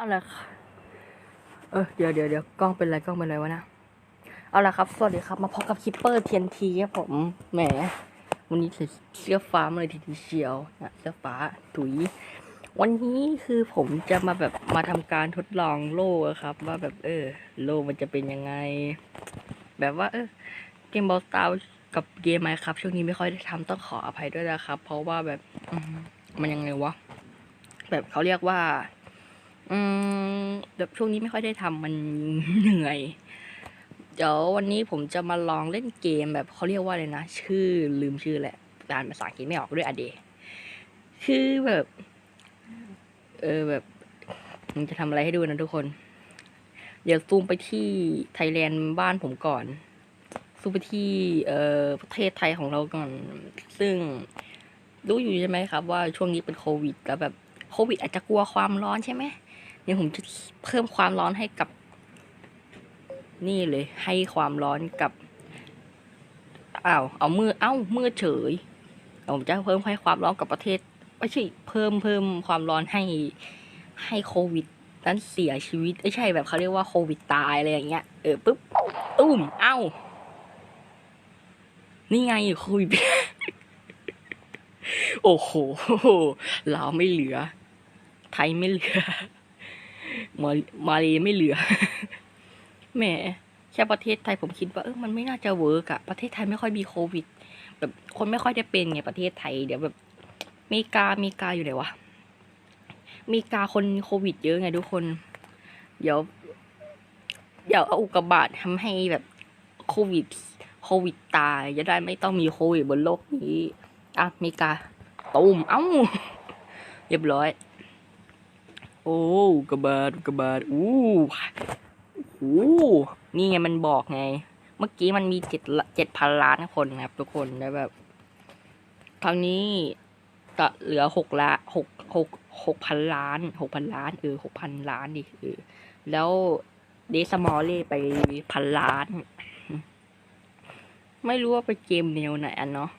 เอาละค่ะเออเดี๋ยวเดี๋ยวเดี๋ยวกล้องเป็นไรกล้องเป็นไรวะนะเอาละครับ สวัสดีครับ มาพบกับคิปเปอร์เทียนทีครับผมแหมวันนี้ใส่เสื้อฟ้ามาเลยทีเดียวเชียวนะเสื้อฟ้าถุย วันนี้คือผมจะมาแบบมาทำการทดลองโล่ครับ ว่าแบบเออ โล่มันจะเป็นยังไง แบบว่า เออเกมบอลสตาร์กับเกมไมครับช่วงนี้ไม่ค่อยได้ทำต้องขออภัยด้วยนะครับ เพราะว่าแบบมันยังไงวะแบบเขาเรียกว่า อืมแบบช่วงนี้ไม่ค่อยได้ทำมันเหนื่อย เดี๋ยววันนี้ผมจะมาลองเล่นเกมแบบเขาเรียกว่าอะไรนะ ชื่อลืมชื่อแหละอ่านภาษาอังกฤษไม่ออกด้วยอเดคือแบบ เออแบบมันจะทำอะไรให้ดูนะทุกคน เดี๋ยวซูมไปที่ไทยแลนด์บ้านผมก่อนซูมไปที่เอ่อประเทศไทยของเราก่อน ซึ่งรู้อยู่ใช่ไหมครับ ว่าช่วงนี้เป็นโควิด แล้วแบบโควิดอาจจะกลัวความร้อนใช่ไหม เดี๋ยวผมจะเพิ่มความร้อนให้กับ นี่เลย ให้ความร้อนกับอ้าวเอามือเอ้ามือเฉยผมจะเพิ่มให้ความร้อนกับประเทศไม่ใช่เพิ่มเพิ่มความร้อนให้ให้โควิดนั้นเสียชีวิตไม่ใช่แบบเขาเรียกว่าโควิดตายอะไรอย่างเงี้ยเออปุ๊บตุ้มเอ้านี่ไงโควิดโอ้โหลาไม่เหลือ ไทยไม่เหลือ มามาเลไม่เหลือ แหมแค่ประเทศไทยผมคิดว่าเออมันไม่น่าจะเวิร์กอะประเทศไทยไม่ค่อยมีโควิด แบบคนไม่ค่อยได้เป็นไงประเทศไทย เดี๋ยวแบบมริกามริกาอยู่ไหนวะมริกาคนโควิดเยอะไงทุกคน เดี๋ยว เดี๋ยวเอาอุกกาบาตทำให้แบบโควิด โควิดตายจะได้ไม่ต้องมีโควิดบนโลกนี้อะมริกาตูมเอ้าเรียบร้อย โอ้กระบาดกระบาดอู้โอ้นี่ไงมันบอกไง เมื่อกี้มันมีเจ็ดเจ็ดพันล้านคนนะครับ ทุกคนแล้วแบบคราวนี้ก็เหลือหกละหกหกหกพันล้านหกพันล้านเออหกพันล้านดิเออแล้วเดสมอลเล่ไปพันล้าน ไม่รู้ว่าไปเกมแนวไหนอันเนาะ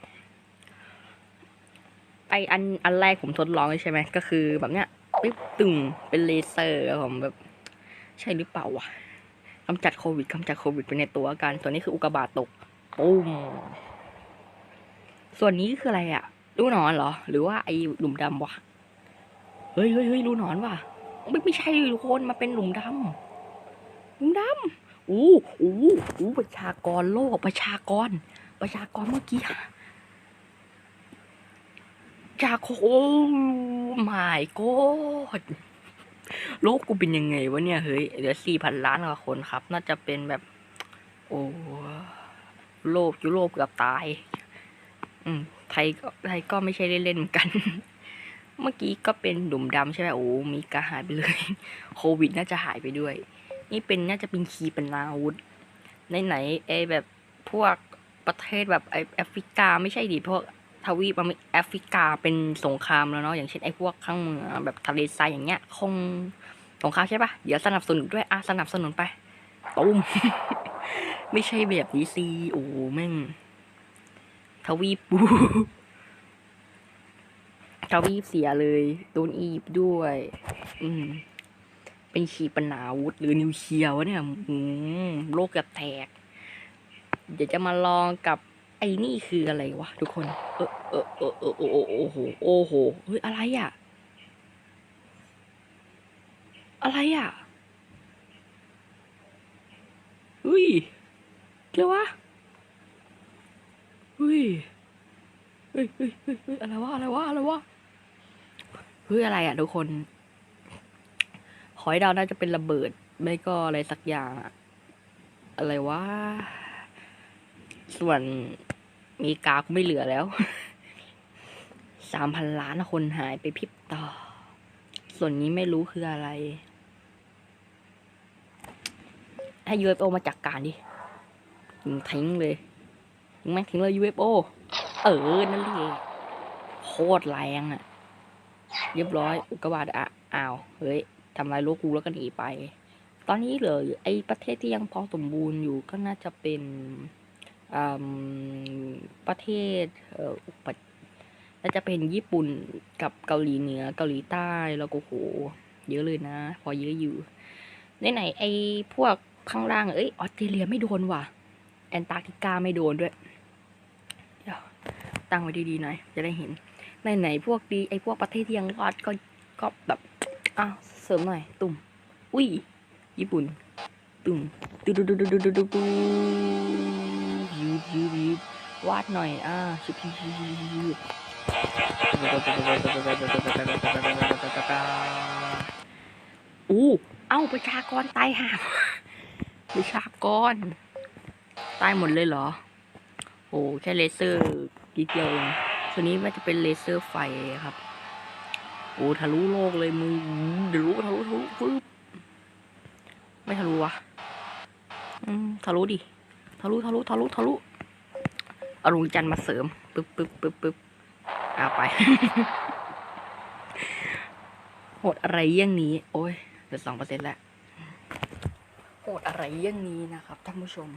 ไออันอันแรกผมทดลองใช่ไหมก็คือแบบเนี้ย ปิ๊บตึงเป็นเลเซอร์ครับผมแบบ ใช่หรือเปล่าวะกำจัดโควิดกำจัดโควิดไปในตัวกันส่วนนี้คืออุกกาบาตตกปุ้มส่วนนี้คืออะไรอะรูหนอนเหรอ หรือว่าไอหลุมดำวะเฮ้ยเฮ้ยเฮ้ยรูหนอนวะไม่ไม่ใช่ทุกคนมาเป็นหลุมดำหลุมดำอู้อู้อู้ประชากรโลกประชากร ประชากรเมื่อกี้จากโอ้ my god โลกกูเป็นยังไงวะเนี่ย เฮ้ยเหลือสี่พันล้านกว่าคนครับ น่าจะเป็นแบบ โอ้โลกยุโรปเกือบตาย อืม ไทยก็ไทยก็ไม่ใช่เล่นๆเหมือนกัน เมื่อกี้ก็เป็นหลุมดำใช่ไหมโอ้ มีกาหายไปเลย โควิดน่าจะหายไปด้วย นี่เป็นน่าจะเป็นขีปนาวุธไหนไหนไอแบบพวกประเทศแบบไอแอฟริกาไม่ใช่ดิพวก ทวีปแอฟริกาเป็นสงครามแล้วเนาะอย่างเช่นไอ้พวกข้างเหนืองแบบทะเลทรายอย่างเงี้ย คงสงครามใช่ปะเดี๋ยวสนับสนุนด้วยอะสนับสนุนไปตุ้มไม่ใช่แบบนี้สิโอ้แม่งทวีปูทวีปเสียเลยโดนอีบด้วย อืม เป็นขีปนาวุธหรือนิวเคลียร์วะเนี่ยอืมโลกจะแตก เดี๋ยวจะมาลองกับ ไอ้นี่คืออะไรวะทุกคน เออเออเออเออโอ้โอ้โอ้โหโอ้โหเฮ้ยอะไรอะ อะไรอะเฮ้ยเรียกวะเฮ้ยเฮ้ยเฮ้ยเฮ้ยเฮ้ยอะไรวะอะไรวะอะไรวะเฮ้ยอะไรอะทุกคนขอให้เดาวน่าจะเป็นระเบิด ไม่ก็อะไรสักอย่าง อะอะไรวะส่วน เมริกากไม่เหลือแล้ว สามพันล้านคนหายไปพริบต่อ ส่วนนี้ไม่รู้คืออะไร ให้ UFO มาจัดกการดิยิงทิ้งเลยยิงแม่งทิ้งเลย UFO เออ นั่นเลยโคตรแรงอะ่ะ เรียบร้อย อุกกาบาตอะอ้าว เฮ้ยทำลายโลกกูแล้วก็หนีไป ตอนนี้เหลือไอ้ประเทศที่ยังพอสมบูรณ์อยู่ก็น่าจะเป็น ประเทศเอ่ออุปน่าจะเป็นญี่ปุ่นกับเกาหลีเหนือ เกาหลีใต้แล้วก็โหเยอะเลยนะ พอเยอะอยู่ไหนไหนๆไอ้พวกข้างล่างเอ้ยออสเตรเลียไม่โดนว่ะ แอนตาร์กติกาไม่โดนด้วยเดี๋ยวตั้งไว้ดีๆหน่อยจะได้เห็นไหนไหนๆพวกดีไอ้พวกประเทศที่ยังรอดก็ก็แบบอ้าวเสริมหน่อย ตุ่มอุ้ยญี่ปุ่น ตุ่มตุ๊ดตุ๊ดตุ๊ดตุ๊ดตุ๊ดตุ๊ด ยืดยืดวาดหน่อยอ่าชุบชุบชุบชุบชุบอู้เอ้าประชากรตายห่าประชากรตายหมดเลยเหรอ โอ้แค่เลเซอร์นิดเดียวเองส่วนนี้มันจะเป็นเลเซอร์ไฟครับ โอ้ทะลุโลกเลยมึงเดี๋ยวรู้ทะลุทะลุปึ๊บไม่ทะลุวะอืมทะลุดิ ทะลุทะลุทะลุทะลุเอาดวงจันทร์มาเสริมปึ๊บปึ๊บปึ๊บปึ๊บเอาไปโหดอะไรเยี่ยงนี้ โอ้ยเหลือสองเปอร์เซ็นต์แล้วโหดอะไรเยี่ยงนี้นะครับท่านผู้ชม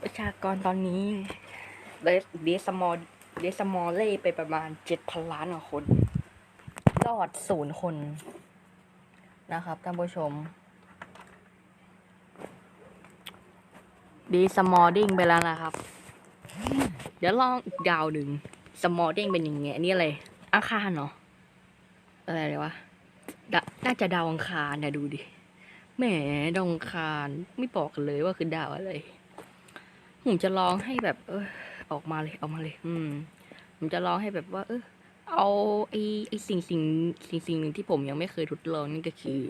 ประชากรตอนนี้เดสมอลเดสมอลเล่ไปประมาณเจ็ดพันล้านกว่าคน รอดศูนย์คนนะครับท่านผู้ชม ดีสมอลดิ้งไปแล้วนะครับ เดี๋ยวลองอีกดาวหนึ่งสมอลดิ้งเป็นยังไงอันนี้อะไรอังคารเนาะอะไรเลยวะน่าจะดาวอังคารนะดูดิแหมดาวอังคารไม่บอกกันเลยว่าคือดาวอะไรผมจะลองให้แบบ เออออกมาเลยออกมาเลย อืม ผมจะลองให้แบบว่า เออเอาไอไอสิ่งสิ่งสิ่งสิ่งหนึ่งที่ผมยังไม่เคยทดลองนี่ก็คือ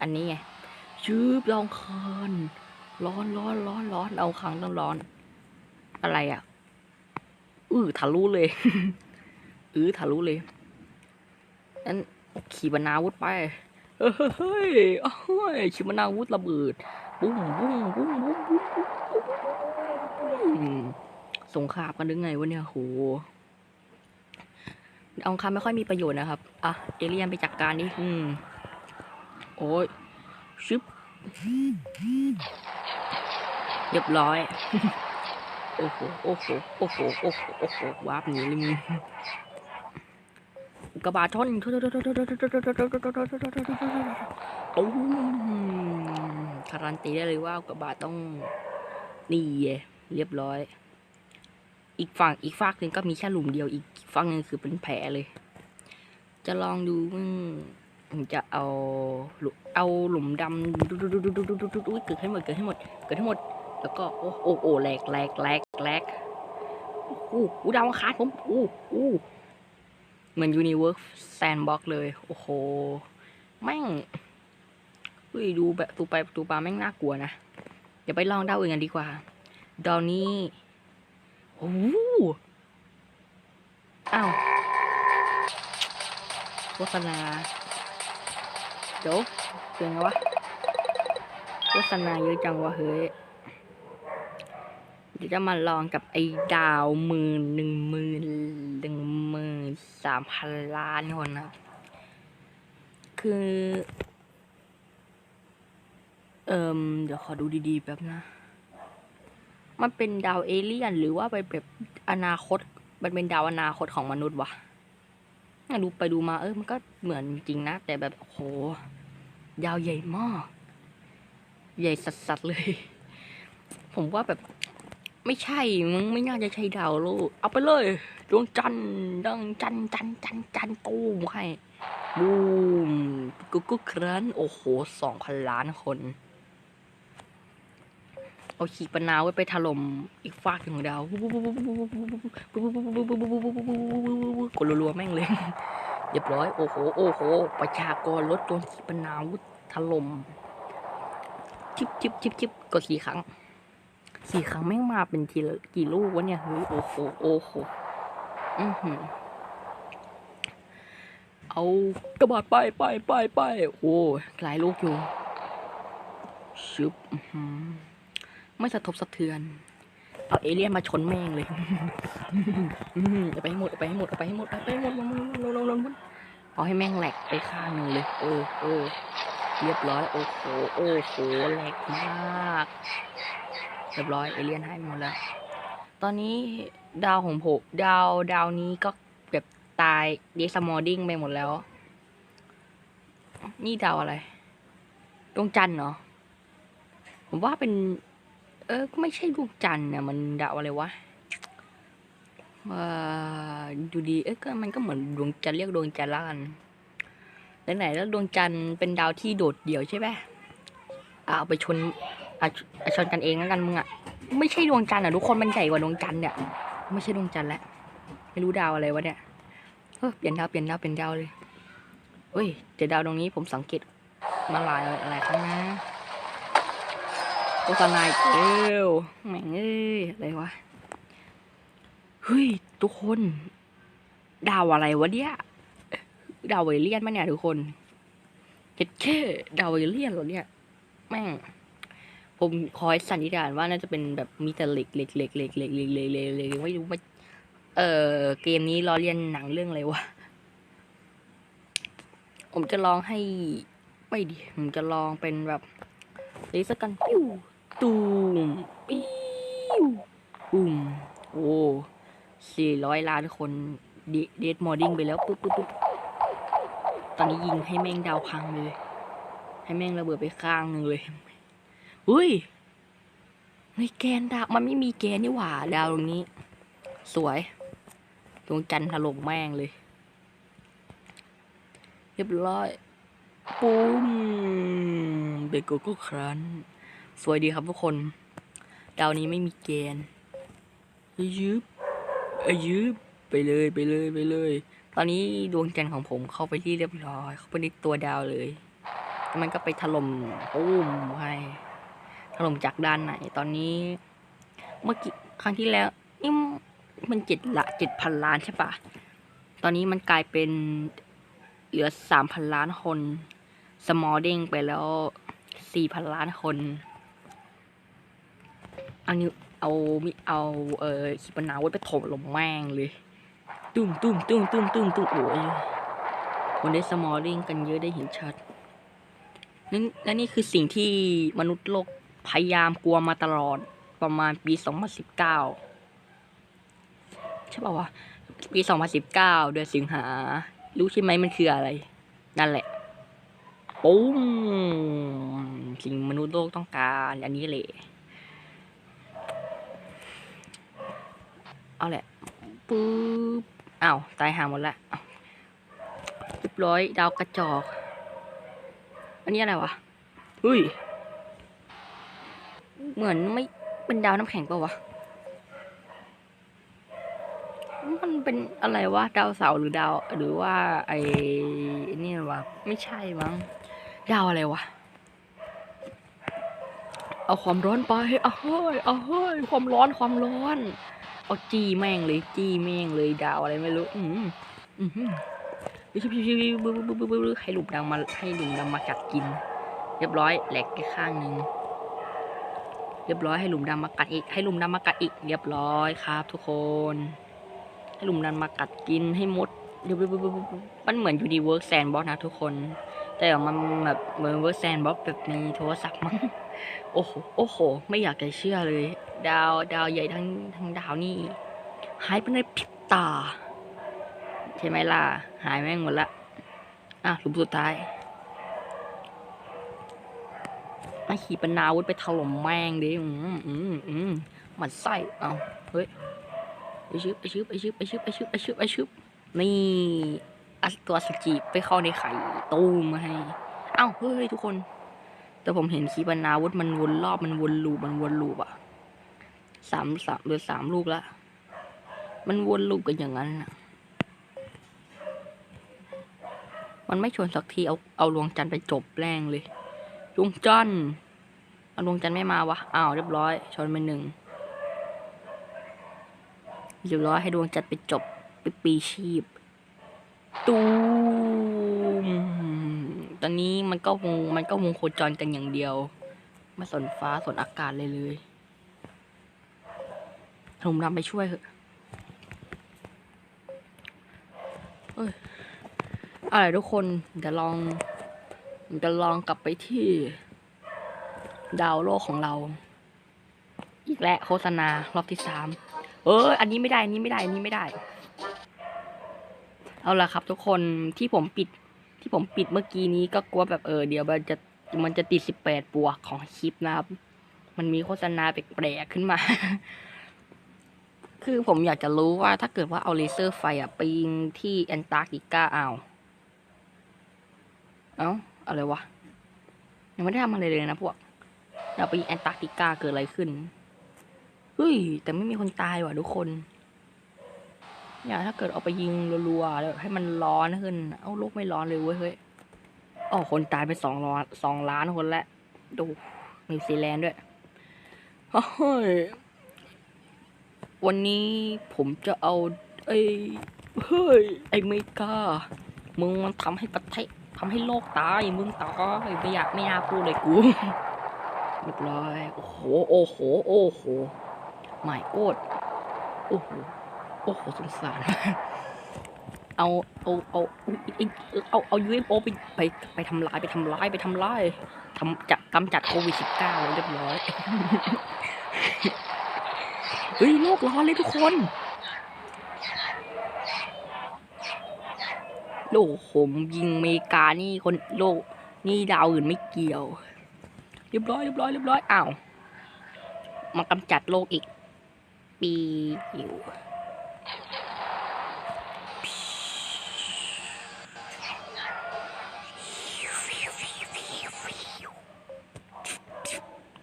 อันนี้ไงชืบลองคาน ร้อนร้อนร้อนร้อนเอาครั้งต้องร้อน อะไรอะอือทะลุเลยอือทะลุเลยนั้นขี่บรรณาวุธไปเฮ้ยโอ้ยขี่บรรณาวุธระเบิดบุ้งบุ้งบุ้งบุ้งบุ้งสงครามกันหรือไงวะเนี่ยโหเอาคำไม่ค่อยมีประโยชน์นะครับ อะ เอเลี่ยนไปจัดกการนี่อืม โอ้ยชึบ เรียบร้อย โอ้โห โอ้โห โอ้โห โอ้โห โอ้โหวาร์ปหนีเลยมึงกระบะชนตุ้มคารันตีได้เลยว่ากระบาดต้องนี่เรียบร้อย อีกฝั่งอีกฝากหนึ่งก็มีแค่หลุมเดียวอีกฝั่งนึงคือเป็นแผลเลย จะลองดูมึงผมจะเอาเอาหลุมดำเกิดให้หมดเกิดให้หมดเกิดให้หมด แล้วก็โอ้โอ้โอ้แหลกแหลกแหลกแหลกอู้อู้ดาวอังคารผมอู้อู้เหมือนยูนิเวิร์สแซนบ็อกเลย โอ้โห แม่งเฮ้ยดูแบบตูไปตูปลาแม่งน่ากลัวนะ เดี๋ยวไปลองดาวอื่นกันดีกว่า ดาวนี้โอ้โหอ้าวโฆษณาเดี๋ยวเป็นไงวะโฆษณาเยอะจังวะเฮ้ย ดี๋ยวจะมาลองกับไอ้ดาวหมื่นหนึ่งหมื่นหนึ่งหมื่นสามพันล้านคนนะคือ เอิมเดี๋ยวขอดูดีๆแป๊บนะ มันเป็นดาวเอเลี่ยน หรือว่าเป็นแบบอนาคต มันเป็นดาวอนาคตของมนุษย์วะดูไปดูมาเออมันก็เหมือนจริงนะ แต่แบบโหดาวใหญ่มาก ใหญ่สัสๆเลย ผมว่าแบบ ไม่ใช่มึงไม่น่าจะใช่ดาวโลกเอาไปเลยดวงจันทร์ดวงจันทร์จันทร์จันทร์จันทร์ตูมให้บูมกุ๊กกุ๊กครันโอ้โหสองพันล้านคนเอาขีปนาไว้ไปถล่มอีกฟากหนึ่งของดาวกดรัวๆแม่งเลยเรียบร้อย โอ้โห โอ้โห ประชากรลดโดนขีปนาวุธถล่มจิบจิบจิบจิบกดสี่ครั้ง สี่ครั้งแม่งมาเป็นทีละกี่ลูกวะเนี่ยเฮ้ยโอ้โหโอ้โหอือหือเอากระบาดไปไปไปไปโอ้หลายลูกอยู่ชึบไม่สะทบสะเทือน เอาเอเลี่ยนมาชนแม่งเลยเอาไปให้หมดเอาไปให้หมดเอาไปให้หมดเอาไปให้หมดลงลงลงลงเอาให้แม่งแหลกไปข้างหนึ่งเลย เออเออเรียบร้อย โอ้โห โอ้โหแหลกมาก เรียบร้อยเอเลี่ยนให้หมดแล้ว ตอนนี้ดาวของผมดาวดาวนี้ก็แบบตายเดสมอร์ดิ้งไปหมดแล้ว นี่ดาวอะไรดวงจันทร์เนาะผมว่าเป็น เออไม่ใช่ดวงจันทร์นะมันดาวอะไรวะดูดีเอ๊ะก็มันก็เหมือนดวงจันทร์เรียกดวงจันทร์ละกันไหนๆแล้วดวงจันทร์เป็นดาวที่โดดเดี่ยวใช่ไหมเอาไปชน อะชอนกันเองแล้วกันมึงอะไม่ใช่ดวงจันทร์อะทุกคนมันใหญ่กว่าดวงจันทร์เนี่ยไม่ใช่ดวงจันทร์แล้วไม่รู้ดาวอะไรวะเนี่ยเออเปลี่ยนดาวเปลี่ยนดาวเปลี่ยนดาวเลยเฮ้ยแต่ดาวตรงนี้ผมสังเกตมาหลายหลายครั้งนะโฆษณาอีกเอ้วแม่งเอ้ยอะไรวะเฮ้ยทุกคน ดาวอะไรวะเนี่ยดาวเวเลียนมะเนี่ยทุกคนเจ็ดแค่ดาวเวเลียนเหรอเนี่ยแม่ง ผมคอยสันนิษฐานว่าน่าจะเป็นแบบมีแต่เหล็กเหล็กเหล็กเหล็กเหล็กเหล็กเหล็กเหล็กเหล็กไม่รู้ไม่เออเกมนี้ล้อเลียนหนังเรื่องอะไรวะผมจะลองให้ไม่ดิผมจะลองเป็นแบบเลสกันปิ้วตูมปิ้วปุ่มโอ้สี่ร้อยล้านคนเดเดดมอร์ดิ้งไปแล้วปุ๊บปุ๊บปุ๊บตอนนี้ยิงให้แม่งดาวพังเลย ให้แม่งระเบิดไปข้างหนึ่งเลย เฮ้ยในแกนดาวมันไม่มีแกนนี่หว่าดาวตรงนี้ สวยดวงจันทร์ถล่มแม่งเลย เรียบร้อยปุ้มเบโกโก้ครันสวยดีครับทุกคน ดาวนี้ไม่มีแกนอายืบอายืบไปเลยไปเลยไปเลย ตอนนี้ดวงจันทร์ของผมเข้าไปที่เรียบร้อย เข้าไปในตัวดาวเลย แล้วมันก็ไปถล่มปุ้มให้ ล่มจากด้านไหน ตอนนี้เมื่อกี้ครั้งที่แล้วนี่มันเจ็ดละเจ็ดพันล้านใช่ปะตอนนี้มันกลายเป็นเหลือสามพันล้านคน สมอลเด้งไปแล้วสี่พันล้านคนเอานิวเอามิเอาเออขีปนาวุธไปถมลงแม่งเลย ตุ้มตุ้มตุ้มตุ้มตุ้มตุ้มโอ้ยคนได้สมอลเด้งกันเยอะได้เห็นชัดนั่นและนี่คือสิ่งที่มนุษย์โลก พยายามกลัวมาตลอดประมาณปีสองพันสิบเก้าใช่ป่าวะปี 2019 เดือนสิงหา รู้ใช่ไหมมันคืออะไร นั่นแหละปุ้มสิ่งมนุษย์โลกต้องการ อันนี้แหละเอาแหละปุ๊บอ้าวตายหาหมดละเรียบร้อยดาวกระจอก อันนี้อะไรวะเฮ้ย เหมือนไม่เป็นดาวน้ำแข็งเปล่าวะ มันเป็นอะไรวะ ดาวเสาหรือดาว หรือว่าไอ้นี่วะ ไม่ใช่มั้ง ดาวอะไรวะ เอาความร้อนไป เอาเฮ้ย เอาเฮ้ย ความร้อน ความร้อน เอาจี้แม่งเลย จี้แม่งเลย ดาวอะไรไม่รู้ อืมอืมชิบชิบชิบบึบบึบบึบบึบให้หลุมดำมาให้หลุมดำมากัดกิน เรียบร้อยแหลกแค่ข้างหนึ่ง เรียบร้อยให้หลุมดำมากัดอีก ให้หลุมดำมากัดอีก เรียบร้อยครับ ทุกคน ให้หลุมนั้นมากัดกินให้หมดเดี๋ยวมันเหมือนยูนิเวิร์กแซนบ็อกนะทุกคน แต่มันแบบเหมือนเวิร์กแซนบ็อกแบบในโทรศัพท์มั้งโอ้โหโอ้โห ไม่อยากจะเชื่อเลย ดาวดาวใหญ่ทั้งทั้งดาวนี่หายไปในพริบตา ใช่ไหมล่ะ หายแม่งหมดละอะหลุมสุดท้าย ไอขีปนาวุธไปถล่มแมงดิอืมอืมอืมหมันไส้เอาเฮ้ยไอชึบไอชึบไอชึบไอชึบไอชึบไอชึบไอชึบนี่อัดตัวสกิไปเข้าในไข่ตู้มมาให้เอ้าเฮ้ยทุกคน แต่ผมเห็นขีปนาวุธมันวนรอบมันวนลูปมันวนลูปอะสามสามหรือสามลูกละมันวนลูปกันอย่างนั้นน่ะมันไม่ชวนสักทีเอาเอาดวงจันทร์ไปจบแรงเลย ดวงจันทร์เอาดวงจันทร์ไม่มาวะอ้าวเรียบร้อยชนไปหนึ่งเรียบร้อยให้ดวงจันทร์ไปจบไปปีชีพตูมตอนนี้มันก็วงมันก็วงโคจรกันอย่างเดียว ไม่สนฟ้าสนอากาศเลยเลยผมนำไปช่วยเถอะเอ้ยอะไรทุกคนเดี๋ยวลอง จะลองกลับไปที่ ดาวโลกของเรา อีกแล้วโฆษณารอบที่สามเออ อันนี้ไม่ได้ อันนี้ไม่ได้ อันนี้ไม่ได้ เอาละครับทุกคนที่ผมปิด ที่ผมปิดเมื่อกี้นี้ก็กลัวแบบเออเดี๋ยวมันจะมันจะติดสิบแปดบวกของคลิปนะครับ มันมีโฆษณาแปลกๆขึ้นมา คือผมอยากจะรู้ว่าถ้าเกิดว่าเอาเลเซอร์ไฟอะไปยิงที่แอนตาร์กติกาเอา เอ้า อะไรวะ ยังไม่ได้ทำอะไรเลยนะพวก เราไปแอนตาร์กติกาเกิดอะไรขึ้น เฮ้ย แต่ไม่มีคนตายว่ะทุกคน อย่าถ้าเกิดเอาไปยิงรัวๆแล้วให้มันร้อนขึ้น เอ้าโลกไม่ร้อนเลยเว้ยเฮ้ยอ๋อคนตายไปสองล้านสองล้านคนแล้วดูนิวซีแลนด์ด้วยเฮ้ยวันนี้ผมจะเอาไอ้เฮ้ยไอ้เมกามึงมันทำให้ประเทศ ทำให้โลกตายมึงตายไม่อยากไม่อยากพูดเลยกูเรียบร้อยโอ้โหโอ้โหโอ้โหไม่โอดโอ้โหโอ้โหสงสารเอาเอาเอาเอาเอา UFO ไปไปไปทำลายไปทำลายไปทำลายทำจัดกำจัดโควิด -19 เรียบร้อยเฮ้ยโลกร้อนเลยทุกคน โลกผมยิงเมกานี่คนโลกนี่ดาวอื่นไม่เกี่ยว เรียบร้อยเรียบร้อยเรียบร้อยอ้าวมากำจัดโลกอีก ปีอยู่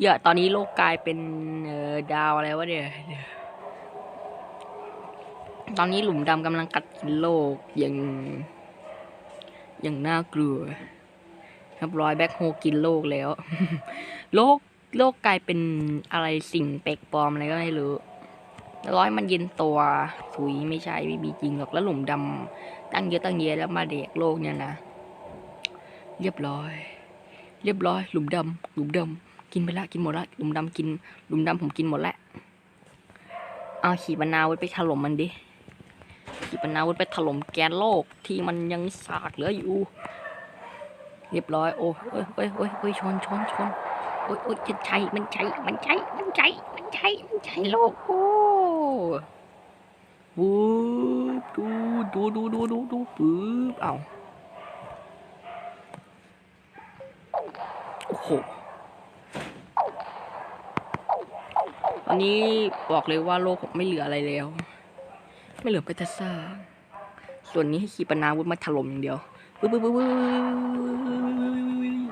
เยอะตอนนี้โลกกลายเป็นเอ่อดาวอะไรวะเนี่ย ตอนนี้หลุมดำกำลังกัดกินโลกอย่าง อย่างน่ากลัวเรียบร้อยแบ็คโฮกินโลกแล้ว โลกโลกกลายเป็นอะไรสิ่งแปลกปลอมอะไรก็ไม่รู้ร้อยมันเย็นตัวถุยไม่ใช่ไม่มีจริงหรอกแล้วหลุมดำตั้งเยอะตั้งเยอะแล้วมาเด็กโลกเนี่ยนะเรียบร้อย เรียบร้อย หลุมดำหลุมดำกินไปละกินหมดละหลุมดำกิน หลุมดำผมกินหมดล้วเอาขีปนาวุธไปถล่มมันดิ ขีปนาวุธไปถล่มแกนโลกที่มันยังสากเหลืออยู่ เรียบร้อยโอ้โอ้ยโอ้ยโอ้ยโอ้ยชนชนชนโอ้ยโอ้ยจะใช่มันใช่มันใช่มันใช่มันใช่มันใช่โลกโอ้วูบดูดูดูดูดูดูปึ๊บเอ้าโอ้โหตอนนี้บอกเลยว่าโลกผมไม่เหลืออะไรแล้ว ไม่เหลือไปแต่ซากส่วนนี้ให้ขีปนาวุธมาถล่มอย่างเดียวปึ๊บปึ๊บปึ๊บปึ๊บ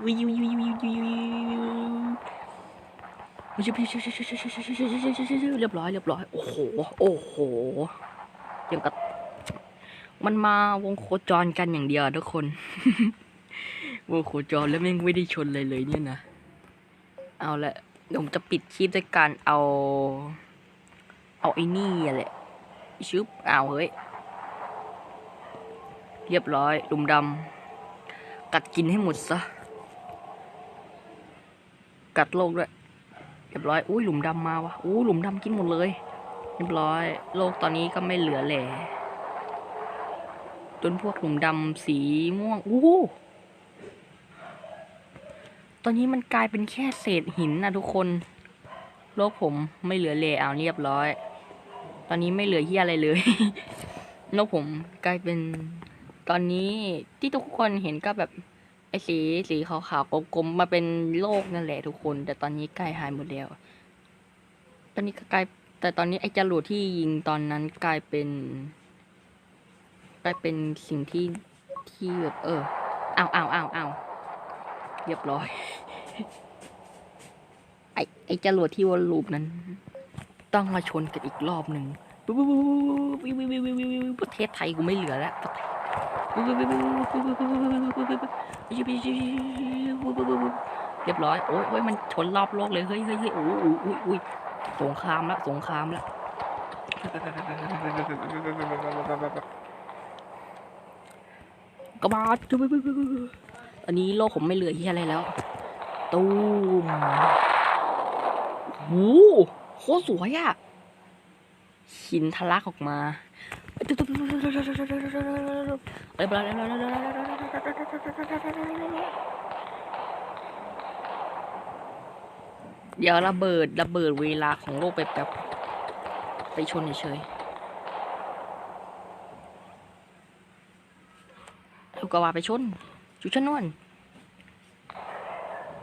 วิววิววิววิววิวเรียบร้อยเรียบร้อยโอ้โหโอ้โหยังกับมันมาวงโคจรกันอย่างเดียวทุกคนวงโคจรแล้วแม่งไม่ได้ชนเลยเลยเนี่ยนะเอาละเดี๋ยวผมจะปิดคลิปด้วยการเอาเอาไอ้นี่แหละ ชึบเอาเฮ้ย เรียบร้อยหลุมดำ กัดกินให้หมดซะ กัดโลกด้วย เรียบร้อย อุ้ยหลุมดำมาวะอู้หลุมดำกินหมดเลย เรียบร้อย โลกตอนนี้ก็ไม่เหลือแหล่จนพวกหลุมดำสีม่วง อู้ตอนนี้มันกลายเป็นแค่เศษหินนะทุกคน โลกผมไม่เหลือแหล่เอาเรียบร้อย ตอนนี้ไม่เหลือเฮียอะไรเลยโลกผมกลายเป็นตอนนี้ที่ทุกคนเห็นก็แบบไอ้สีสีขาวๆกลมๆมาเป็นโลกนั่นแหละทุกคน แต่ตอนนี้กล้หายหมดแล้วตอนนี้ก็กลายแต่ตอนนี้ไอ้จรวดที่ยิงตอนนั้นกลายเป็น กลายเป็นสิ่งที่ที่แบบเอออ้าวอ้าวอ้าวอ้าวเรียบร้อย ไอ้ไอ้จรวดที่วนลูปนั้น ต้องมาชนกันอีกรอบหนึ่งประเทศไทยกูไม่เหลือแล้วเรียบร้อยโอ้ยโอ้ยมันชนรอบโลกเลยเฮ้ยเฮ้ยเฮ้ยโอ้ยอ้ยอุ้ยสงครามละสงครามละกระบาดอันนี้โลกผมไม่เหลือที่อะไรแล้ว ตูมหู โคตรสวยอะหินทะลักออกมาเดี๋ยวระเบิดระเบิดเวลาของโลกไปแบบไปชนเฉยๆลูกกว่าไปชน จุชนวน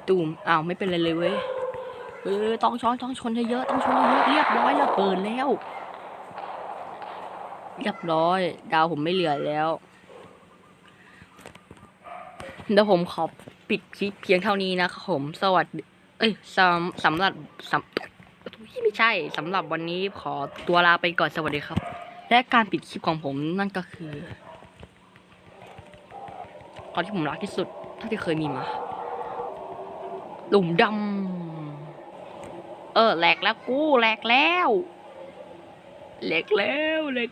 ตูมอ้าวไม่เป็นไรเลยเว้ย เออต้องช้อนต้องชนเยอะๆต้องชนเยอะเรียบร้อยแล้วเปิดแล้ว เรียบร้อย ดาวผมไม่เหลือแล้วเดี๋ยวผมขอปิดคลิปเพียงเท่านี้นะครับผมสวัสดี เอ้ยสำสำหรับสำไม่ใช่สำหรับวันนี้ขอตัวลาไปก่อนสวัสดีครับ และการปิดคลิปของผมนั่นก็คือตอนที่ผมรักที่สุดเท่าที่เคยมีมาหลุมดำ เออแหลกแล้วกูแหลกแล้วแหลกแล้วแหลก